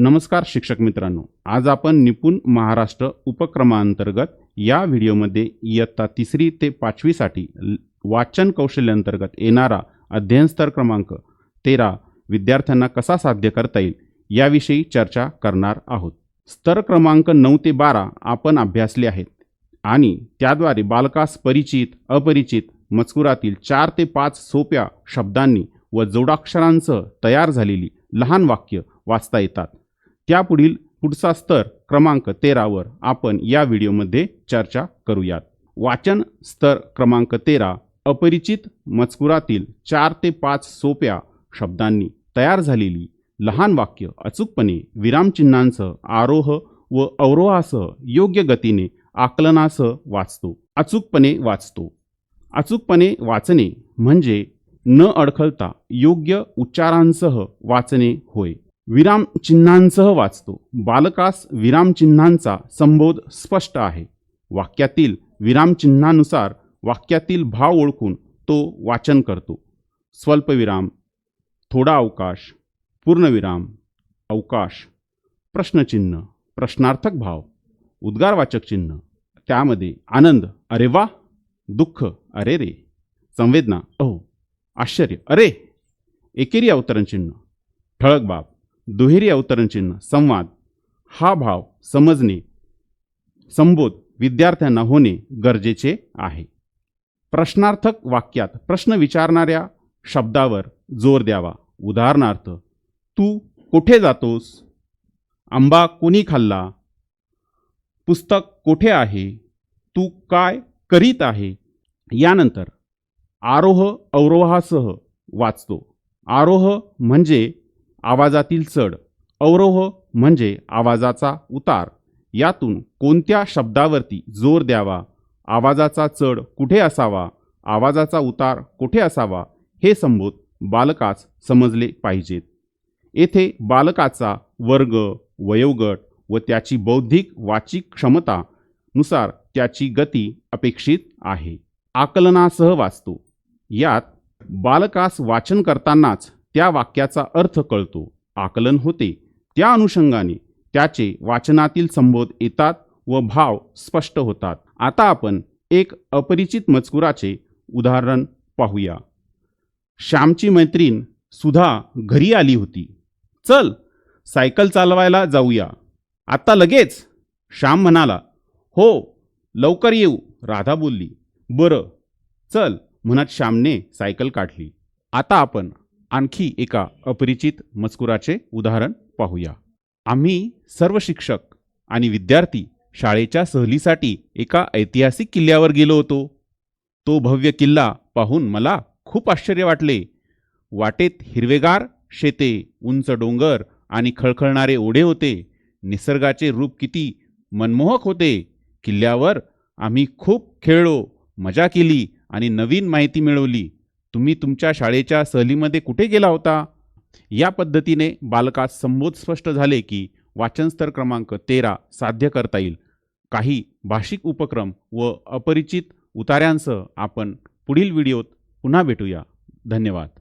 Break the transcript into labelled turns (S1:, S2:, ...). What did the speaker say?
S1: नमस्कार शिक्षक मित्रांनो. आज आपण निपुण महाराष्ट्र उपक्रमांतर्गत या व्हिडिओमध्ये इयत्ता तिसरी ते पाचवीसाठी वाचन कौशल्यांतर्गत येणारा अध्ययन स्तर क्रमांक तेरा विद्यार्थ्यांना कसा साध्य करता येईल याविषयी चर्चा करणार आहोत. स्तर क्रमांक नऊ ते बारा आपण अभ्यासले आहेत आणि त्याद्वारे बालकास परिचित अपरिचित मजकुरातील चार ते पाच सोप्या शब्दांनी व जोडाक्षरांसह तयार झालेली लहान वाक्य वाचता येतात. त्यापुढील पुढचा स्तर क्रमांक तेरावर आपण या व्हिडिओमध्ये चर्चा करूयात. वाचन स्तर क्रमांक तेरा अपरिचित मजकुरातील चार ते पाच सोप्या शब्दांनी तयार झालेली लहान वाक्य अचूकपणे विरामचिन्हांसह आरोह व अवरोहासह योग्य गतीने आकलनासह वाचतो. अचूकपणे वाचतो. अचूकपणे वाचणे म्हणजे न अडखळता योग्य उच्चारांसह वाचणे होय. विरामचिन्हांसह वाचतो. बालकास विरामचिन्हांचा संबोध स्पष्ट आहे. वाक्यातील विरामचिन्हानुसार वाक्यातील भाव ओळखून तो वाचन करतो. स्वल्पविराम थोडा अवकाश पूर्णविराम अवकाश प्रश्नचिन्ह प्रश्नार्थक भाव उद्गारवाचक चिन्ह त्यामध्ये आनंद अरे वा दुःख अरे रे संवेदना अहो आश्चर्य अरे एकेरी अवतरण चिन्ह ठळक बाब दुहेरी अवतरण चिन्ह संवाद. हा भाव समजणे संबोध विद्यार्थ्यांना होणे गरजेचे आहे. प्रश्नार्थक वाक्यात प्रश्न विचारणाऱ्या शब्दावर जोर द्यावा. उदाहरणार्थ तू कुठे जातोस? आंबा कोणी खाल्ला? पुस्तक कोठे आहे? तू काय करीत आहे? यानंतर आरोह अवरोहासह वाचतो. आरोह म्हणजे आवाजातील चढ. अवरोह म्हणजे आवाजाचा उतार. यातून कोणत्या शब्दावरती जोर द्यावा? आवाजाचा चढ कुठे असावा? आवाजाचा उतार कुठे असावा? हे संबोध बालकास समजले पाहिजेत. येथे बालकाचा वर्ग वयोगट व त्याची बौद्धिक वाचिक क्षमता नुसार त्याची गती अपेक्षित आहे. आकलनासह वाचतो. यात बालकास वाचन करतानाच त्या वाक्याचा अर्थ कळतो. आकलन होते. त्या अनुषंगाने त्याचे वाचनातील संबोध येतात व भाव स्पष्ट होतात. आता आपण एक अपरिचित मजकुराचे उदाहरण पाहूया. श्यामची मैत्रीण सुधा घरी आली होती. चल सायकल चालवायला जाऊया. आत्ता लगेच? श्याम म्हणाला. हो लवकर येऊ राधा बोलली. बरं. चल म्हणत श्यामने सायकल काढली. आता आपण आणखी एका अपरिचित मजकुराचे उदाहरण पाहूया. आम्ही सर्व शिक्षक आणि विद्यार्थी शाळेच्या सहलीसाठी एका ऐतिहासिक किल्ल्यावर गेलो होतो. तो भव्य किल्ला पाहून मला खूप आश्चर्य वाटले. वाटेत हिरवेगार शेते उंच डोंगर आणि खळखळणारे ओढे होते. निसर्गाचे रूप किती मनमोहक होते. किल्ल्यावर आम्ही खूप खेळलो मजा केली आणि नवीन माहिती मिळवली. तुम्ही तुमच्या शाळेच्या सहलीमध्ये कुठे गेला होता? या पद्धतीने बालकास संबोध स्पष्ट झाले की वाचनस्तर क्रमांक तेरा साध्य करता येईल. काही भाषिक उपक्रम व अपरिचित उतार्यांसह आपण पुढील व्हिडिओत पुन्हा भेटूया. धन्यवाद.